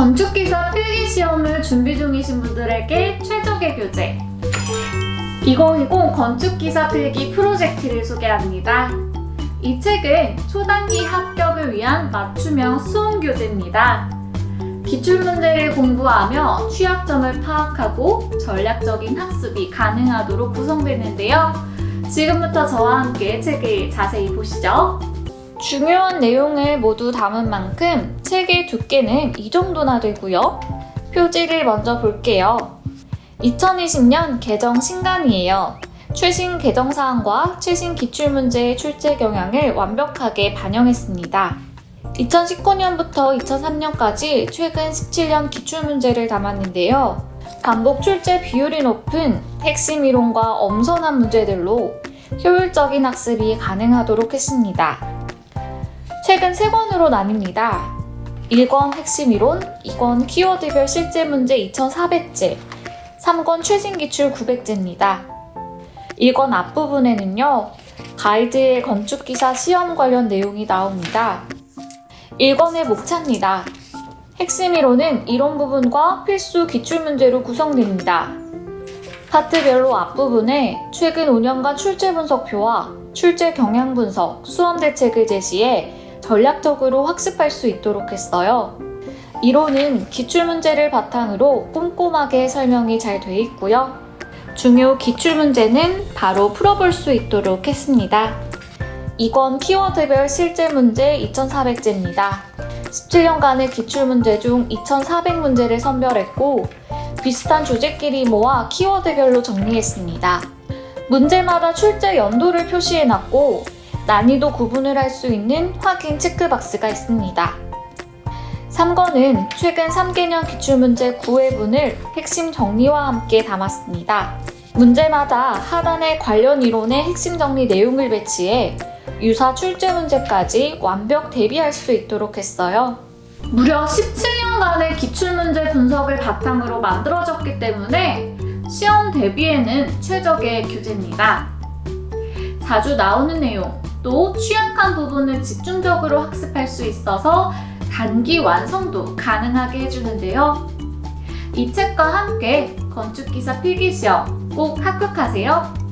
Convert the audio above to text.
건축기사 필기시험을 준비 중이신 분들에게 최적의 교재 2020 건축기사 필기 프로젝트를 소개합니다. 이 책은 초단기 합격을 위한 맞춤형 수험 교재입니다. 기출문제를 공부하며 취약점을 파악하고 전략적인 학습이 가능하도록 구성되는데요. 지금부터 저와 함께 책을 자세히 보시죠. 중요한 내용을 모두 담은 만큼 책의 두께는 이 정도나 되고요. 표지를 먼저 볼게요. 2020년 개정 신간이에요. 최신 개정 사항과 최신 기출문제의 출제 경향을 완벽하게 반영했습니다. 2019년부터 2003년까지 최근 17년 기출문제를 담았는데요. 반복 출제 비율이 높은 핵심 이론과 엄선한 문제들로 효율적인 학습이 가능하도록 했습니다. 책은 세 권으로 나뉩니다. 1권 핵심 이론, 2권 키워드별 실제 문제 2,400제, 3권 최신 기출 900제입니다. 1권 앞부분에는요, 가이드의 건축기사 시험 관련 내용이 나옵니다. 1권의 목차입니다. 핵심 이론은 이론 부분과 필수 기출 문제로 구성됩니다. 파트별로 앞부분에 최근 5년간 출제 분석표와 출제 경향 분석, 수험 대책을 제시해 전략적으로 학습할 수 있도록 했어요. 이론은 기출문제를 바탕으로 꼼꼼하게 설명이 잘 돼 있고요. 중요 기출문제는 바로 풀어볼 수 있도록 했습니다. 이권 키워드별 실제 문제 2,400제입니다. 17년간의 기출문제 중 2,400문제를 선별했고 비슷한 주제끼리 모아 키워드별로 정리했습니다. 문제마다 출제 연도를 표시해놨고 난이도 구분을 할 수 있는 확인 체크박스가 있습니다. 3권은 최근 3개년 기출문제 9회분을 핵심 정리와 함께 담았습니다. 문제마다 하단에 관련 이론의 핵심 정리 내용을 배치해 유사 출제 문제까지 완벽 대비할 수 있도록 했어요. 무려 17년간의 기출문제 분석을 바탕으로 만들어졌기 때문에 시험 대비에는 최적의 교재입니다. 자주 나오는 내용, 또 취약한 부분을 집중적으로 학습할 수 있어서 단기 완성도 가능하게 해주는데요. 이 책과 함께 건축기사 필기시험 꼭 합격하세요.